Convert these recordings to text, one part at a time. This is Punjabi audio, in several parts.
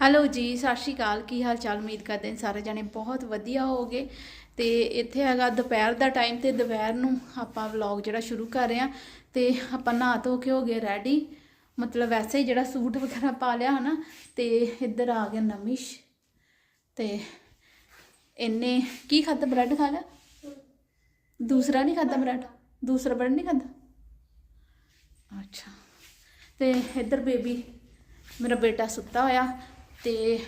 ਹੈਲੋ ਜੀ, ਸਤਿ ਸ਼੍ਰੀ ਅਕਾਲ। ਕੀ ਹਾਲ ਚਾਲ? ਉਮੀਦ ਕਰਦੇ ਹਾਂ ਸਾਰੇ ਜਣੇ ਬਹੁਤ ਵਧੀਆ ਹੋਗੇ ਤੇ ਇੱਥੇ ਹੈਗਾ ਦੁਪਹਿਰ ਦਾ ਟਾਈਮ ਤੇ ਦੁਪਹਿਰ ਨੂੰ ਆਪਾਂ ਵਲੌਗ ਜਿਹੜਾ ਸ਼ੁਰੂ ਕਰ ਰਹੇ ਹਾਂ। ਤੇ ਆਪਾਂ ਨਹਾ ਧੋ ਕੇ ਹੋ ਗਏ ਰੈਡੀ ਮਤਲਬ ਵੈਸੇ ਹੀ ਜਿਹੜਾ ਸੂਟ ਵਗੈਰਾ ਪਾ ਲਿਆ ਹਨਾ, ਤੇ ਇੱਧਰ ਆ ਗਿਆ ਨਮਿਸ਼। ਤੇ ਇਹਨੇ ਕੀ ਖਾਦਾ ਬ੍ਰੈਡ ਖਾ ਲਿਆ? ਦੂਸਰਾ ਨਹੀਂ ਖਾਦਾ ਬ੍ਰੈਡ ਦੂਸਰਾ ਬ੍ਰੈਡ ਨਹੀਂ ਖਾਦਾ ਅੱਛਾ। ਤੇ ਇੱਧਰ ਬੇਬੀ ਮੇਰਾ ਬੇਟਾ ਸੁੱਤਾ ਹੋਇਆ। ਤੇ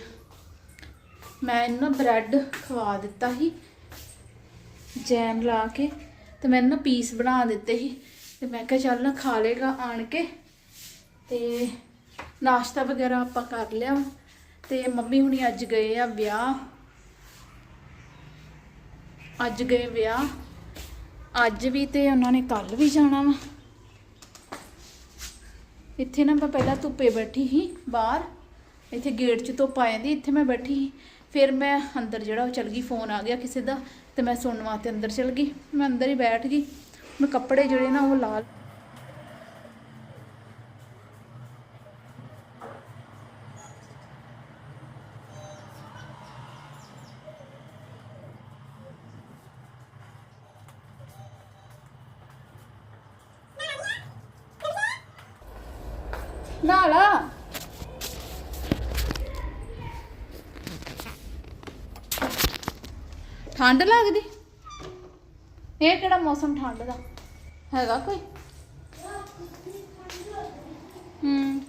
ਮੈਂ ਇਹਨੂੰ ਨਾ ਬ੍ਰੈਡ ਖਵਾ ਦਿੱਤਾ ਸੀ, ਜੈਮ ਲਾ ਕੇ, ਤੇ ਮੈਂ ਨਾ ਪੀਸ ਬਣਾ ਦਿੱਤੇ ਸੀ, ਤੇ ਮੈਂ ਕਿਹਾ ਚੱਲ ਨਾ ਖਾ ਲੇਗਾ ਆਣ ਕੇ, ਤੇ ਨਾਸ਼ਤਾ ਵਗੈਰਾ ਆਪਾਂ ਕਰ ਲਿਆ, ਤੇ ਮੰਮੀ ਹੁਣੀ ਅੱਜ ਗਏ ਆ ਵਿਆਹ, ਅੱਜ ਗਏ ਵਿਆਹ, ਅੱਜ ਵੀ ਤੇ ਉਹਨਾਂ ਨੇ ਕੱਲ ਵੀ ਜਾਣਾ ਵਾ। ਇੱਥੇ ਨਾ ਮੈਂ ਪਹਿਲਾਂ ਧੁੱਪੇ ਬੈਠੀ ਸੀ ਬਾਹਰ ਇੱਥੇ ਗੇਟ 'ਚ ਧੁੱਪ ਆ ਜਾਂਦੀ, ਇੱਥੇ ਮੈਂ ਬੈਠੀ ਸੀ। ਫਿਰ ਮੈਂ ਅੰਦਰ ਜਿਹੜਾ ਉਹ ਚਲ ਗਈ ਫੋਨ ਆ ਗਿਆ ਕਿਸੇ ਦਾ ਤੇ ਮੈਂ ਸੁਣਨ ਵਾਸਤੇ ਅੰਦਰ ਚਲ ਗਈ। ਮੈਂ ਅੰਦਰ ਹੀ ਬੈਠ ਗਈ। ਮੈਂ ਕੱਪੜੇ ਜਿਹੜੇ ਨਾ ਉਹ ਲਾ ਠੰਡ ਲੱਗਦੀ? ਇਹ ਕਿਹੜਾ ਮੌਸਮ ਠੰਡ ਦਾ? ਹੈਗਾ ਕੋਈ? ਹੂੰ।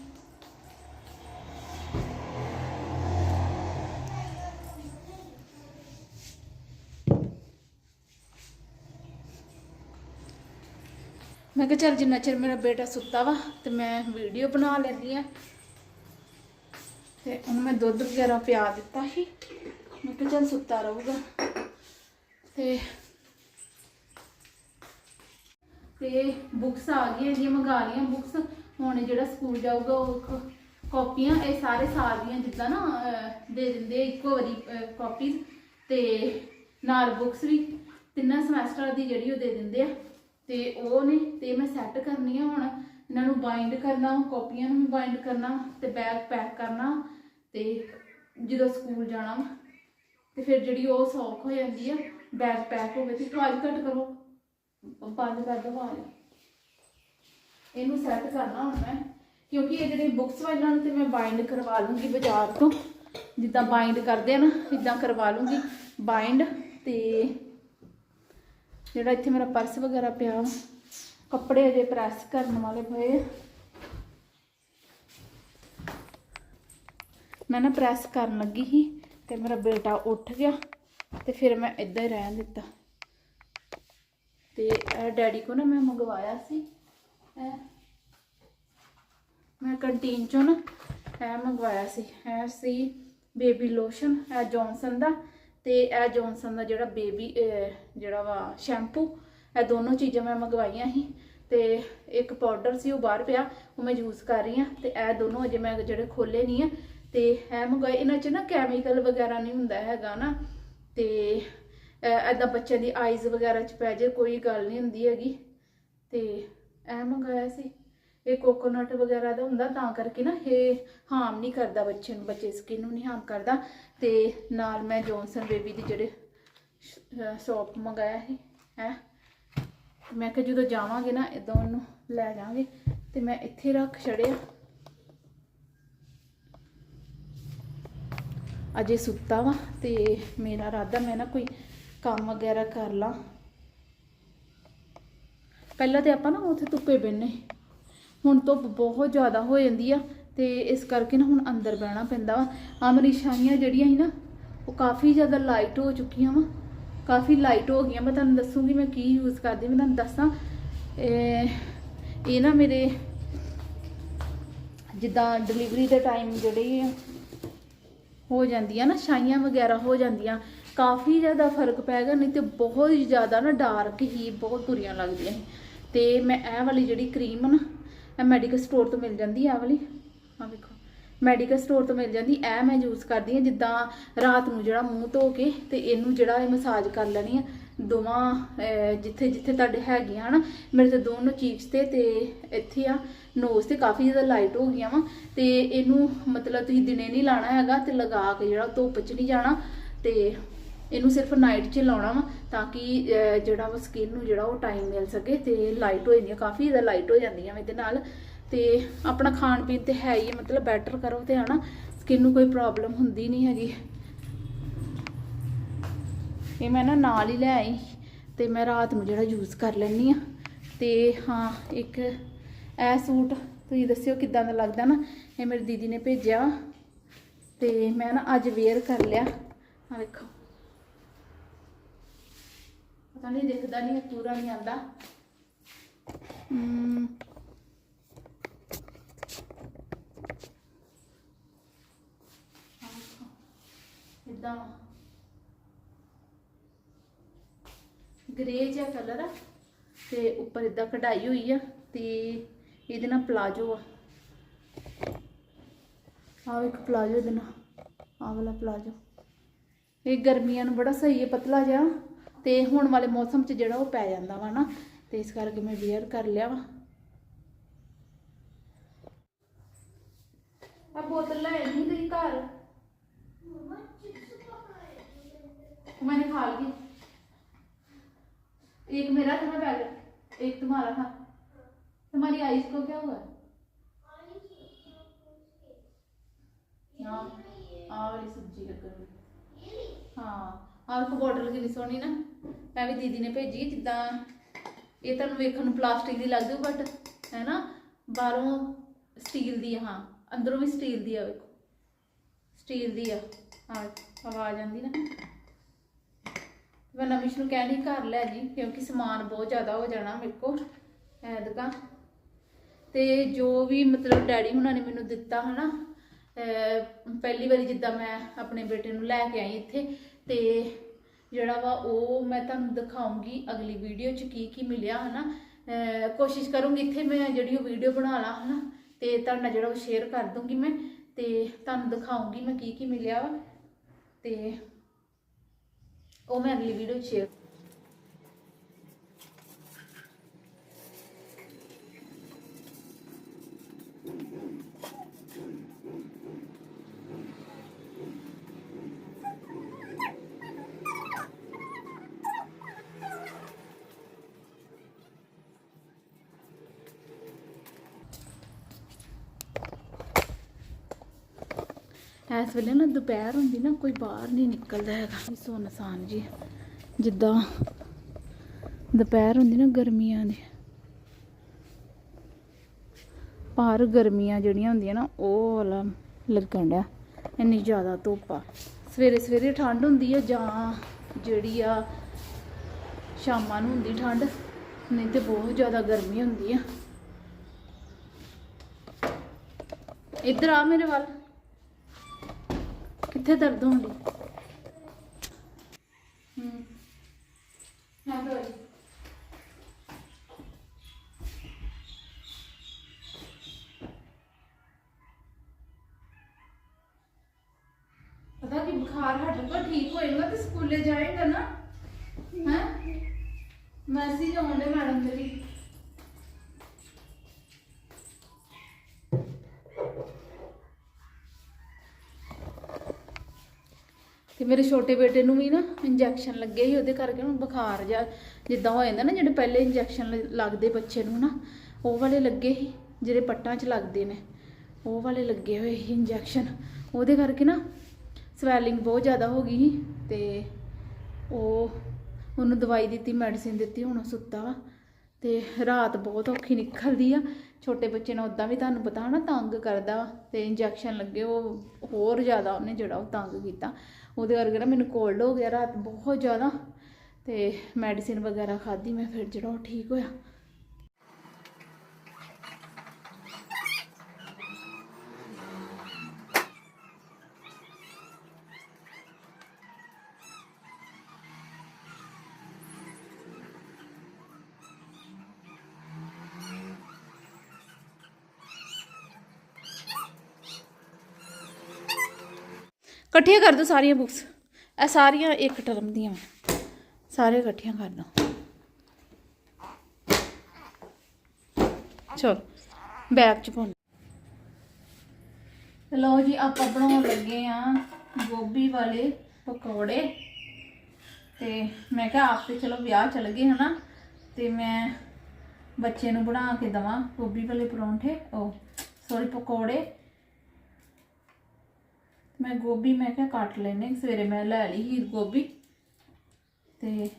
ਮੈਂ ਕਿਹਾ ਚੱਲ ਜਿੰਨਾ ਚਿਰ ਮੇਰਾ ਬੇਟਾ ਸੁੱਤਾ ਵਾ ਤੇ ਮੈਂ ਵੀਡੀਓ ਬਣਾ ਲੈਂਦੀ ਆ। ਤੇ ਉਹਨੂੰ ਮੈਂ ਦੁੱਧ ਵਗੈਰਾ ਪਿਆ ਦਿੱਤਾ ਸੀ। ਮੈਂ ਕਿਹਾ ਚੱਲ ਸੁੱਤਾ ਰਹੂਗਾ। ਤੇ ਤੇ ਬੁੱਕਸ ਆ ਗਈਆਂ ਜੀ ਮੰਗਾ ਲਈਆਂ ਬੁੱਕਸ ਹੁਣ ਜਿਹੜਾ ਸਕੂਲ ਜਾਊਗਾ, ਉਹ ਕਾਪੀਆਂ ਇਹ ਸਾਰੇ ਸਾਲ ਦੀਆਂ ਜਿੱਦਾਂ ਨਾ ਦੇ ਦਿੰਦੇ ਇੱਕੋ ਵਾਰੀ ਕਾਪੀਜ਼ ਤੇ ਨਾਲ ਬੁੱਕਸ ਵੀ, ਤਿੰਨਾਂ ਸਮੈਸਟਰ ਦੀ ਜਿਹੜੀ ਉਹ ਦੇ ਦਿੰਦੇ ਆ। ਤੇ ਉਹ ਨੇ, ਤੇ ਮੈਂ ਸੈੱਟ ਕਰਨੀ ਆ ਹੁਣ। ਇਹਨਾਂ ਨੂੰ ਬਾਈਂਡ ਕਰਨਾ ਕਾਪੀਆਂ ਨੂੰ ਬਾਈਂਡ ਕਰਨਾ, ਤੇ ਬੈਗ ਪੈਕ ਕਰਨਾ, ਤੇ ਜਦੋਂ ਸਕੂਲ ਜਾਣਾ ਵਾ। ਤੇ ਫਿਰ ਜਿਹੜੀ ਉਹ ਸੌਖ ਹੋ ਜਾਂਦੀ ਆ। ਬੈਗ ਪੈਕ ਹੋਵੇ ਤੇ ਆਵਾਜ਼ ਘੱਟ ਕਰੋ। ਬੰਦ ਕਰ ਦੋ ਆਵਾਜ਼ ਇਹਨੂੰ ਸੈੱਟ ਕਰਨਾ ਹੁਣ ਮੈਂ, ਕਿਉਂਕਿ ਇਹ ਜਿਹੜੇ ਬੁੱਕਸ ਵਾ, ਇਹਨਾਂ ਨੂੰ ਤੇ ਮੈਂ ਬਾਈਂਡ ਕਰਵਾ ਲੂੰਗੀ ਬਾਜ਼ਾਰ ਤੋਂ। ਜਿੱਦਾਂ ਬਾਈਂਡ ਕਰਦੇ ਆ ਨਾ ਇਦਾਂ ਕਰਵਾ ਲੂੰਗੀ। ਬਾਈਂਡ ਤੇ ਜਿਹੜਾ ਇੱਥੇ ਮੇਰਾ ਪਰਸ ਵਗੈਰਾ ਪਿਆ ਕੱਪੜੇ ਅਜੇ ਪ੍ਰੈਸ ਕਰਨ ਵਾਲੇ ਪਏ ਮੈਂ ਨਾ ਪ੍ਰੈਸ ਕਰਨ ਲੱਗੀ ਸੀ ਤੇ ਮੇਰਾ ਬੇਟਾ ਉੱਠ ਗਿਆ। ਤੇ ਫਿਰ ਮੈਂ ਇੱਦਾਂ ਹੀ ਰਹਿਣ ਦਿੱਤਾ। ਤੇ ਡੈਡੀ ਕੋ ਨਾ ਮੈਂ ਮੰਗਵਾਇਆ ਸੀ। ਇਹ ਮੈਂ ਕੰਟੀਨ ਚੋਂ ਨਾ ਇਹ ਮੰਗਵਾਇਆ ਸੀ। ਇਹ ਸੀ ਬੇਬੀ ਲੋਸ਼ਨ, ਇਹ ਜੌਨਸਨ ਦਾ ਤੇ ਇਹ ਜੌਨਸਨ ਦਾ ਜਿਹੜਾ ਬੇਬੀ ਜਿਹੜਾ ਵਾ ਸ਼ੈਂਪੂ, ਇਹ ਦੋਨੋਂ ਚੀਜ਼ਾਂ ਮੈਂ ਮੰਗਵਾਈਆਂ ਸੀ। ਤੇ ਇੱਕ ਪਾਊਡਰ ਸੀ, ਉਹ ਬਾਹਰ ਪਿਆ, ਉਹ ਮੈਂ ਯੂਜ਼ ਕਰ ਰਹੀ ਹਾਂ ਤੇ ਇਹ ਦੋਨੋਂ ਅਜੇ ਮੈਂ ਜਿਹੜੇ ਖੋਲੇ ਨਹੀਂ ਆ। ਤੇ ਇਹ ਮੰਗਵਾਏ, ਇਹਨਾਂ 'ਚ ਨਾ ਕੈਮੀਕਲ ਵਗੈਰਾ ਨਹੀਂ ਹੁੰਦਾ ਹੈਗਾ ਨਾ। ਤੇ ਐਦਾਂ ਬੱਚਿਆਂ ਦੀ ਆਈਜ਼ ਵਗੈਰਾ 'ਚ ਪੈ ਜੇ, ਕੋਈ ਗੱਲ ਨਹੀਂ ਹੁੰਦੀ ਹੈਗੀ। ਤੇ ਇਹ ਮੰਗਾਇਆ ਸੀ। ਇਹ ਕੋਕੋਨਟ ਵਗੈਰਾ ਦਾ ਹੁੰਦਾ, ਤਾਂ ਕਰਕੇ ਨਾ ਇਹ ਹਾਰਮ ਨਹੀਂ ਕਰਦਾ ਬੱਚੇ ਨੂੰ, ਬੱਚੇ ਸਕਿਨ ਨੂੰ ਨਹੀਂ ਹਾਰਮ ਕਰਦਾ। ਤੇ ਨਾਲ ਮੈਂ ਜੌਨਸਨ ਬੇਬੀ ਦੀ ਜਿਹੜੇ ਸੋਪ ਮੰਗਾਇਆ ਸੀ, ਹੈ। ਮੈਂ ਕਿਹਾ ਜਦੋਂ ਜਾਵਾਂਗੇ ਨਾ ਇਦਾਂ ਉਹਨੂੰ ਲੈ ਜਾਵਾਂਗੇ। ਤੇ ਮੈਂ ਇੱਥੇ ਰੱਖ ਛੜਿਆ। ਅਜੇ ਸੁੱਤਾ ਵਾ ਤੇ ਮੇਰਾ ਇਰਾਦਾ ਮੈਂ ਨਾ ਕੋਈ ਕੰਮ ਵਗੈਰਾ ਕਰ ਲਾਂ। ਪਹਿਲਾਂ ਤੇ ਆਪਾਂ ਨਾ ਉੱਥੇ ਧੁੱਪੇ ਬੈਨੇ ਹੁਣ ਧੁੱਪ ਬਹੁਤ ਜ਼ਿਆਦਾ ਹੋ ਜਾਂਦੀ ਆ ਤੇ ਇਸ ਕਰਕੇ ਨਾ ਹੁਣ ਅੰਦਰ ਬਹਿਣਾ ਪੈਂਦਾ ਵਾ। ਅਮਰੀਸ਼ਾਈਆਂ ਜਿਹੜੀਆਂ ਸੀ ਨਾ, ਉਹ ਕਾਫੀ ਜ਼ਿਆਦਾ ਲਾਈਟ ਹੋ ਚੁੱਕੀਆਂ ਵਾ। ਕਾਫੀ ਲਾਈਟ ਹੋ ਗਈਆਂ। ਮੈਂ ਤੁਹਾਨੂੰ ਦੱਸੂਗੀ ਮੈਂ ਕੀ ਯੂਜ਼ ਕਰਦੀ। ਮੈਂ ਤੁਹਾਨੂੰ ਦੱਸਾਂ, ਇਹ ਇਹ ਨਾ ਮੇਰੇ ਜਿੱਦਾਂ ਡਿਲੀਵਰੀ ਦੇ ਟਾਈਮ ਜਿਹੜੇ ਆ ਹੋ ਜਾਂਦੀਆਂ ਨਾ, ਛਾਈਆਂ ਵਗੈਰਾ ਹੋ ਜਾਂਦੀਆਂ, ਕਾਫੀ ਜ਼ਿਆਦਾ ਫ਼ਰਕ ਪੈ ਗਿਆ, ਨਹੀਂ ਤੇ ਬਹੁਤ ਹੀ ਜ਼ਿਆਦਾ ਨਾ ਡਾਰਕ ਹੀ ਬਹੁਤ ਬੁਰੀਆਂ ਲੱਗਦੀਆਂ ਸੀ। ਤੇ ਮੈਂ ਇਹ ਵਾਲੀ ਜਿਹੜੀ ਕਰੀਮ ਨਾ, ਇਹ ਮੈਡੀਕਲ ਸਟੋਰ ਤੋਂ ਮਿਲ ਜਾਂਦੀ ਹੈ ਇਹ ਵਾਲੀ। ਆ ਵੇਖੋ ਮੈਡੀਕਲ ਸਟੋਰ ਤੋਂ ਮਿਲ ਜਾਂਦੀ, ਇਹ ਮੈਂ ਯੂਜ਼ ਕਰਦੀ ਹਾਂ ਜਿੱਦਾਂ ਰਾਤ ਨੂੰ ਜਿਹੜਾ ਮੂੰਹ ਧੋ ਕੇ ਤੇ ਇਹਨੂੰ ਜਿਹੜਾ ਇਹ ਮਸਾਜ ਕਰ ਲੈਣੀ ਆ ਦੋਵਾਂ ਜਿੱਥੇ ਜਿੱਥੇ ਤੁਹਾਡੇ ਹੈਗੀਆਂ ਹਨ, ਮੇਰੇ ਤੇ ਦੋਨੋਂ ਚੀਕਸ ਤੇ ਤੇ ਇੱਥੇ ਆ ਨੋਜ਼ ਤੇ ਕਾਫੀ ਜ਼ਿਆਦਾ ਲਾਈਟ ਹੋ ਗਈਆਂ ਵਾ, ਤੇ ਇਹਨੂੰ ਮਤਲਬ ਤੁਸੀਂ ਦਿਨੇ ਨਹੀਂ ਲਾਣਾ ਹੈਗਾ, ਤੇ ਲਗਾ ਕੇ ਜਿਹੜਾ ਧੁੱਪ 'ਚ ਨਹੀਂ ਜਾਣਾ, ਤੇ ਇਹਨੂੰ ਸਿਰਫ ਨਾਈਟ 'ਚ ਲਾਉਣਾ ਵਾ, ਤਾਂ ਕਿ ਜਿਹੜਾ ਵਾ ਸਕਿਨ ਨੂੰ ਜਿਹੜਾ ਉਹ ਟਾਈਮ ਮਿਲ ਸਕੇ, ਤੇ ਲਾਈਟ ਹੋ ਜਾਂਦੀਆਂ, ਕਾਫੀ ਜ਼ਿਆਦਾ ਲਾਈਟ ਹੋ ਜਾਂਦੀਆਂ ਵਾ ਇਹਦੇ ਨਾਲ, ਤੇ ਆਪਣਾ ਖਾਣ ਪੀਣ ਤੇ ਹੈ ਹੀ ਮਤਲਬ ਬੈਟਰ ਕਰੋ ਤੇ ਹਨਾ ਸਕਿਨ ਨੂੰ ਕੋਈ ਪ੍ਰੋਬਲਮ ਹੁੰਦੀ ਨਹੀਂ ਹੈਗੀ। ਇਹ ਮੈਂ ਨਾ ਨਾਲ ਹੀ ਲੈ ਆਈ ਤੇ ਮੈਂ ਰਾਤ ਨੂੰ ਜਿਹੜਾ ਯੂਜ਼ ਕਰ ਲੈਣੀ ਆ ਤੇ ਹਾਂ, ਇੱਕ ਇਹ ਸੂਟ ਤੁਸੀਂ ਦੱਸਿਓ ਕਿੱਦਾਂ ਦਾ ਲੱਗਦਾ ਨਾ? ਇਹ ਮੇਰੀ ਦੀਦੀ ਨੇ ਭੇਜਿਆ ਵਾ ਤੇ ਮੈਂ ਨਾ ਅੱਜ ਵੇਅਰ ਕਰ ਲਿਆ। ਆ ਵੇਖੋ। ਪਤਾ ਨਹੀਂ ਦਿਖਦਾ ਨਹੀਂ ਪੂਰਾ ਨਹੀਂ ਆਂਦਾ ਹਮ। ਇਦਾਂ ਗ੍ਰੇ ਜਿਹਾ ਕਲਰ ਆ ਤੇ ਉੱਪਰ ਇਦਾਂ ਕਢਾਈ ਹੋਈ ਆ ਤੇ ਇਹਦੇ ਨਾਲ ਪਲਾਜੋ ਆ। ਆਹ ਇੱਕ ਪਲਾਜੋ ਇਹਦੇ ਨਾਲ, ਆਹ ਵਾਲਾ ਪਲਾਜੋ ਇਹ ਗਰਮੀਆਂ ਨੂੰ ਬੜਾ ਸਹੀ ਹੈ ਪਤਲਾ ਜਿਹਾ। ਤੇ ਹੁਣ ਵਾਲੇ ਮੌਸਮ 'ਚ ਜਿਹੜਾ ਉਹ ਪੈ ਜਾਂਦਾ ਵਾ ਨਾ, ਤੇ ਇਸ ਕਰਕੇ ਮੈਂ ਵੇਅਰ ਕਰ ਲਿਆ ਵਾ। ਆ ਬੋਤਲ ਲੈ ਨਹੀਂ ਗਈ ਘਰ। ਮੈਂ ਨਹੀਂ ਖਾ ਲਈ एक मेरा था ना बैग एक तुम्हारा था तुम्हारी आइस को क्या हुआ हाँ आ वाली सब्जी कर कर ਹਾਂ ਆਹ ਇੱਕ ਬੋਟਲ ਕਿੰਨੀ ਸੋਹਣੀ ਨਾ ਮੈਂ ਵੀ ਦੀਦੀ ਨੇ ਭੇਜੀ ਜਿੱਦਾਂ ਇਹ ਤੁਹਾਨੂੰ ਵੇਖਣ ਨੂੰ ਪਲਾਸਟਿਕ ਦੀ ਲੱਗਦੀ ਬਟ ਹੈ ਨਾ ਬਾਹਰੋਂ ਸਟੀਲ ਦੀ ਆ ਹਾਂ ਅੰਦਰੋਂ ਵੀ ਸਟੀਲ ਦੀ ਆ ਵੇਖੋ ਸਟੀਲ ਦੀ ਆ ਹਾਂ ਆਵਾਜ਼ ਆਉਂਦੀ ਨਾ ਮੈਂ ਨਵਿਸ਼ ਨੂੰ ਕਹਿਣੀ ਘਰ ਲੈ ਜੀ, ਕਿਉਂਕਿ ਸਮਾਨ ਬਹੁਤ ਜ਼ਿਆਦਾ ਹੋ ਜਾਣਾ ਮੇਰੇ ਕੋਲ ਐਦਕਾਂ ਤੇ ਜੋ ਵੀ ਮਤਲਬ ਡੈਡੀ ਹੁਣਾਂ ਨੇ ਮੈਨੂੰ ਦਿੱਤਾ ਹਨਾ, ਅਹ, ਪਹਿਲੀ ਵਾਰੀ ਜਿੱਦਾਂ ਮੈਂ ਆਪਣੇ ਬੇਟੇ ਨੂੰ ਲੈ ਕੇ ਆਈ ਇੱਥੇ, ਤੇ ਜਿਹੜਾ ਵਾ ਉਹ ਮੈਂ ਤੁਹਾਨੂੰ ਦਿਖਾਉਂਗੀ ਅਗਲੀ ਵੀਡੀਓ 'ਚ ਕੀ ਕੀ ਮਿਲਿਆ ਹਨਾ। ਅਹ, ਕੋਸ਼ਿਸ਼ ਕਰੂੰਗੀ ਇੱਥੇ ਮੈਂ ਜਿਹੜੀ ਉਹ ਵੀਡੀਓ ਬਣਾ ਲਾ ਹਨਾ, ਤੇ ਤੁਹਾਡੇ ਨਾਲ ਜਿਹੜਾ ਉਹ ਸ਼ੇਅਰ ਕਰ ਦੂੰਗੀ ਮੈਂ, ਤੇ ਤੁਹਾਨੂੰ ਦਿਖਾਉਂਗੀ ਮੈਂ ਕੀ ਕੀ ਮਿਲਿਆ ਵਾ, ਤੇ ਉਹ ਮੈਂ ਅਗਲੀ ਵੀਡੀਓ ਇਸ ਵੇਲੇ ਨਾ ਦੁਪਹਿਰ ਹੁੰਦੀ ਨਾ, ਕੋਈ ਬਾਹਰ ਨਹੀਂ ਨਿਕਲਦਾ ਹੈਗਾ। ਸੁਨਸਾਨ ਜੀ, ਜਿੱਦਾਂ ਦੁਪਹਿਰ ਹੁੰਦੀ ਨਾ ਗਰਮੀਆਂ ਦੀ। ਪਰ ਗਰਮੀਆਂ ਜਿਹੜੀਆਂ ਹੁੰਦੀਆਂ ਨਾ, ਉਹ ਵਾਲਾ ਲੱਗਣ ਡਿਆ। ਇੰਨੀ ਜ਼ਿਆਦਾ ਧੁੱਪ ਆ। ਸਵੇਰੇ ਸਵੇਰੇ ਠੰਡ ਹੁੰਦੀ ਆ, ਜਾਂ ਜਿਹੜੀ ਆ ਸ਼ਾਮਾਂ ਨੂੰ ਹੁੰਦੀ ਠੰਡ, ਨਹੀਂ ਤੇ ਬਹੁਤ ਜ਼ਿਆਦਾ ਗਰਮੀ ਹੁੰਦੀ ਆ। ਇੱਧਰ ਆ ਮੇਰੇ ਵੱਲ। ਕਿੱਥੇ ਦਰਦ ਹੁੰਦੀ ਹੂੰ। ਹਾਂ ਬੋਲੀ ਪਤਾ ਕਿ, ਬੁਖਾਰ ਹਟੂਗਾ ਠੀਕ ਹੋਏਗਾ ਤੇ ਸਕੂਲੇ ਜਾਏਗਾ ਨਾ। ਹੈ? ਮੈਸੇਜ ਆਉਂਦੇ ਮੈਡਮ ਦੇ ਮੇਰੇ ਛੋਟੇ ਬੇਟੇ ਨੂੰ ਵੀ ਨਾ ਇੰਜੈਕਸ਼ਨ ਲੱਗੇ ਸੀ, ਉਹਦੇ ਕਰਕੇ ਉਹਨੂੰ ਬੁਖਾਰ ਜਾਂ ਜਿੱਦਾਂ ਹੋ ਜਾਂਦਾ ਨਾ, ਜਿਹੜੇ ਪਹਿਲੇ ਇੰਜੈਕਸ਼ਨ ਲੱਗਦੇ ਬੱਚੇ ਨੂੰ ਨਾ, ਉਹ ਵਾਲੇ ਲੱਗੇ ਸੀ, ਜਿਹੜੇ ਪੱਟਾਂ 'ਚ ਲੱਗਦੇ ਨੇ, ਉਹ ਵਾਲੇ ਲੱਗੇ ਹੋਏ ਸੀ ਇੰਜੈਕਸ਼ਨ ਉਹਦੇ ਕਰਕੇ ਨਾ ਸਵੈਲਿੰਗ ਬਹੁਤ ਜ਼ਿਆਦਾ ਹੋ ਗਈ ਸੀ ਤੇ ਉਹ ਉਹਨੂੰ ਦਵਾਈ ਦਿੱਤੀ ਮੈਡੀਸਿਨ ਦਿੱਤੀ, ਹੁਣ ਉਹ ਸੁੱਤਾ ਵਾ। ਤੇ ਰਾਤ ਬਹੁਤ ਔਖੀ ਨਿਕਲਦੀ ਆ। ਛੋਟੇ ਬੱਚੇ ਨਾਲ ਉਦਾਂ ਵੀ ਤੁਹਾਨੂੰ ਪਤਾ ਹਨਾ ਤੰਗ ਕਰਦਾ ਵਾ ਤੇ ਇੰਜੈਕਸ਼ਨ ਲੱਗੇ, ਉਹ ਹੋਰ ਜ਼ਿਆਦਾ ਉਹਨੇ ਜਿਹੜਾ ਉਹ ਤੰਗ ਕੀਤਾ। ਉਹਦੇ ਕਰਕੇ ਨਾ ਮੈਨੂੰ ਕੋਲਡ ਹੋ ਗਿਆ ਰਾਤ ਬਹੁਤ ਜ਼ਿਆਦਾ ਅਤੇ ਮੈਡੀਸਿਨ ਵਗੈਰਾ ਖਾਧੀ ਮੈਂ, ਫਿਰ ਜਿਹੜਾ ਉਹ ਠੀਕ ਹੋਇਆ। ਇਕੱਠੀਆਂ ਕਰ ਦਿਓ ਸਾਰੀਆਂ ਬੁੱਕਸ ਇਹ ਸਾਰੀਆਂ ਇੱਕ ਟਰਮ ਦੀਆਂ। ਵਾਂ। ਸਾਰੇ ਇਕੱਠੀਆਂ ਕਰ ਦੋ। ਚਲੋ ਬੈਗ ਚ ਪਾਉਂ ਲਓ ਜੀ, ਆਪਾਂ ਬਣਾਉਣ ਲੱਗੇ ਆ ਗੋਭੀ ਵਾਲੇ ਪਕੌੜੇ। ਤੇ ਮੈਂ ਕਿਹਾ ਆਪ ਤੇ ਚਲੋ ਵਿਆਹ ਚਲ ਗਏ, ਹਨਾ? ਤੇ ਮੈਂ ਬੱਚੇ ਨੂੰ ਬਣਾ ਕੇ ਦਵਾਂ ਗੋਭੀ ਵਾਲੇ ਪਰੌਂਠੇ। ਉਹ ਸੌਰੀ ਪਕੌੜੇ। ਮੈਂ ਗੋਭੀ, ਮੈਂ ਕਿਹਾ ਕੱਟ ਲੈਨੇ ਸਵੇਰੇ ਮੈਂ ਲੈ ਲਈ ਹੀਰ ਗੋਭੀ। ਤੇ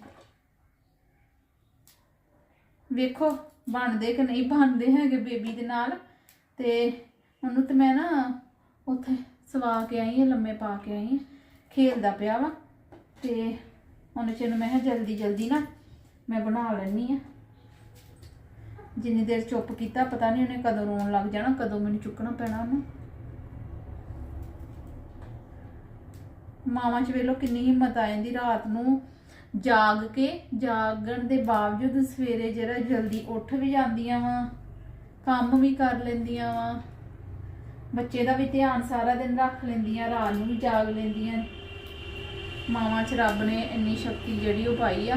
ਵੇਖੋ, ਬਣਦੇ ਕਿ ਨਹੀਂ? ਬਣਦੇ ਹੈਗੇ ਬੇਬੀ ਦੇ ਨਾਲ। ਤੇ ਉਹਨੂੰ ਤੇ ਮੈਂ ਨਾ ਉੱਥੇ ਸਵਾ ਕੇ ਆਈ ਹਾਂ, ਲੰਮੇ ਪਾ ਕੇ ਆਈ ਹਾਂ। ਖੇਲਦਾ ਪਿਆ ਵਾ। ਤੇ ਉਹਨੇ ਚਿਰ ਮੈਂ ਕਿਹਾ ਜਲਦੀ ਜਲਦੀ ਨਾ ਮੈਂ ਬਣਾ ਲੈਣੀ ਆ ਜਿੰਨੀ ਦੇਰ ਚੁੱਪ ਕੀਤਾ, ਪਤਾ ਨਹੀਂ ਉਹਨੇ ਕਦੋਂ ਰੋਣ ਲੱਗ ਜਾਣਾ, ਕਦੋਂ ਮੈਨੂੰ ਚੁੱਕਣਾ ਪੈਣਾ ਉਹਨੂੰ। ਮਾਵਾਂ 'ਚ ਵੇਲੋ ਕਿੰਨੀ ਹਿੰਮਤ ਆ ਜਾਂਦੀ ਰਾਤ ਨੂੰ ਜਾਗ ਕੇ, ਜਾਗਣ ਦੇ ਬਾਵਜੂਦ ਸਵੇਰੇ ਜਿਹੜਾ ਜਲਦੀ ਉੱਠ ਵੀ ਜਾਂਦੀਆਂ ਵਾ, ਕੰਮ ਵੀ ਕਰ ਲੈਂਦੀਆਂ ਵਾ। ਬੱਚੇ ਦਾ ਵੀ ਧਿਆਨ ਸਾਰਾ ਦਿਨ ਰੱਖ ਲੈਂਦੀਆਂ, ਰਾਤ ਨੂੰ ਵੀ ਜਾਗ ਲੈਂਦੀਆਂ। ਮਾਵਾਂ 'ਚ ਰੱਬ ਨੇ ਇੰਨੀ ਸ਼ਕਤੀ ਜਿਹੜੀ ਉਹ ਪਾਈ ਆ।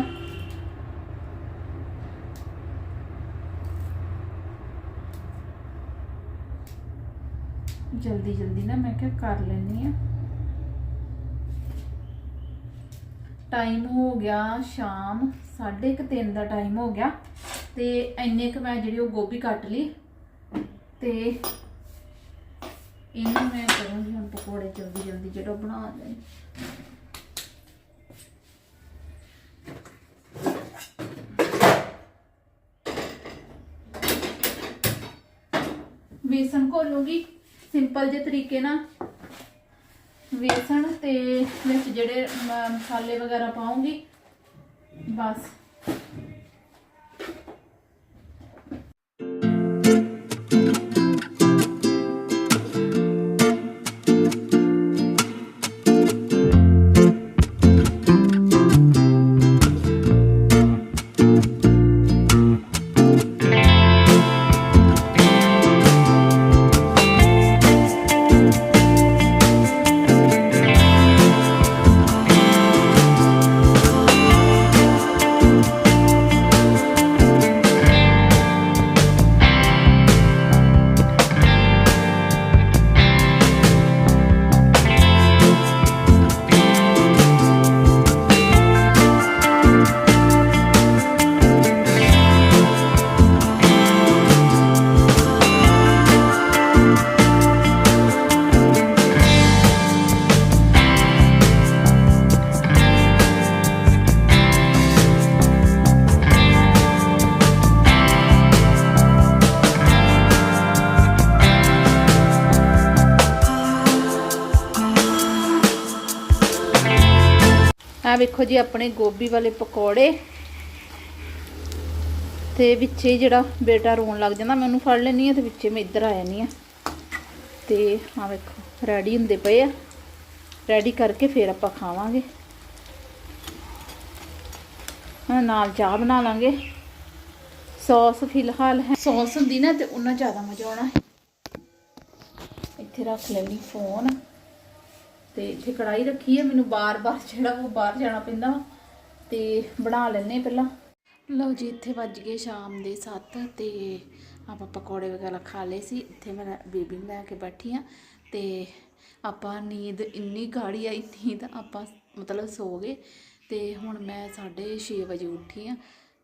ਜਲਦੀ ਜਲਦੀ ਨਾ ਮੈਂ ਕਿਹਾ ਕਰ ਲੈਣੀ ਆ। ਟਾਈਮ ਹੋ ਗਿਆ ਸ਼ਾਮ 3:30 ਦਾ ਟਾਈਮ ਹੋ ਗਿਆ। ਤੇ ਇੰਨੇ ਕੁ ਮੈਂ ਜਿਹੜੀ ਉਹ ਗੋਭੀ ਕੱਟ ਲਈ ਤੇ ਇਹਨੂੰ ਮੈਂ ਕਰੂੰਗੀ ਹੁਣ ਪਕੌੜੇ ਜਲਦੀ ਜਲਦੀ, ਜਿਹੜਾ ਬਣਾ ਦੇ ਵੇਸਣ ਘੋਲੂਗੀ ਸਿੰਪਲ ਜਿਹੇ ਤਰੀਕੇ ਨਾਲ। ਵੇਸਣ ਤੇ ਵਿੱਚ ਜਿਹੜੇ ਮ- ਮਸਾਲੇ ਵਗੈਰਾ ਪਾਉਂਗੀ। ਬਸ। ਆ ਵੇਖੋ ਜੀ ਆਪਣੇ ਗੋਭੀ ਵਾਲੇ ਪਕੌੜੇ। ਤੇ ਵਿੱਚੇ ਜਿਹੜਾ ਬੇਟਾ ਰੋਣ ਲੱਗ ਜਾਂਦਾ, ਮੈਂ ਉਹਨੂੰ ਫੜ ਲੈਣੀ ਆ ਤੇ ਵਿੱਚੇ ਮੈਂ ਇੱਧਰ ਆ ਜਾਨੀ ਆ ਤੇ ਆ ਵੇਖੋ ਰੈਡੀ ਹੁੰਦੇ ਪਏ ਆ। ਰੈਡੀ ਕਰਕੇ ਫਿਰ ਆਪਾਂ ਖਾਵਾਂਗੇ। ਹਾਂ, ਨਾਲ ਚਾਹ ਬਣਾ ਲਾਂਗੇ। ਸੌਸ ਫਿਲਹਾਲ ਹੈ। ਸੌਸ ਹੁੰਦੀ ਨਾ ਤੇ ਉਹਨਾਂ ਜ਼ਿਆਦਾ ਮਜ਼ਾ ਆਉਣਾ। ਇੱਥੇ ਰੱਖ ਲੈਣੀ ਫੋਨ ਤੇ ਇੱਥੇ ਕੜਾਈ ਰੱਖੀ ਹੈ, ਮੈਨੂੰ ਬਾਰ-ਬਾਰ ਜਿਹੜਾ ਉਹ ਬਾਹਰ ਜਾਣਾ ਪੈਂਦਾ ਵਾ, ਤੇ ਬਣਾ ਲੈਣੇ ਪਹਿਲਾਂ। ਲਓ ਜੀ, ਇੱਥੇ ਵੱਜ ਗਏ ਸ਼ਾਮ ਦੇ 7 ਤੇ ਆਪਾਂ ਪਕੌੜੇ ਵਗੈਰਾ ਖਾ ਲਏ ਸੀ। ਇੱਥੇ ਮੈਂ ਬੇਬੀ ਨੂੰ ਲੈ ਕੇ ਬੈਠੀ ਆ ਤੇ ਆਪਾਂ ਨੀਂਦ ਇੰਨੀ ਗਾੜੀ ਆਈ, ਨੀਂਦ ਆਪਾਂ ਮਤਲਬ ਸੋ ਗਏ ਤੇ ਹੁਣ ਮੈਂ 6:30 ਵਜੇ ਉੱਠੀ ਆ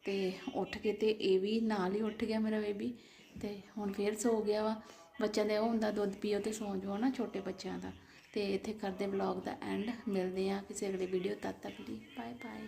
ਤੇ ਉੱਠ ਕੇ ਤੇ ਇਹ ਵੀ ਨਾਲ ਹੀ ਉੱਠ ਗਿਆ ਮੇਰਾ ਬੇਬੀ ਤੇ ਹੁਣ ਫੇਰ ਸੋ ਗਿਆ ਵਾ। ਬੱਚਿਆਂ ਦੇ ਉਹ ਹੁੰਦਾ ਦੁੱਧ ਪੀਓ ਤੇ ਸੌਂ ਜਾਓ ਨਾ ਛੋਟੇ ਬੱਚਿਆਂ ਦਾ। ਤੇ ਇੱਥੇ ਕਰਦੇ ਵਲੌਗ ਦਾ ਐਂਡ ਮਿਲਦੇ ਆ ਕਿਸੇ ਅਗਲੇ ਵੀਡੀਓ ਤਦ ਤੱਕ ਲਈ। Bye bye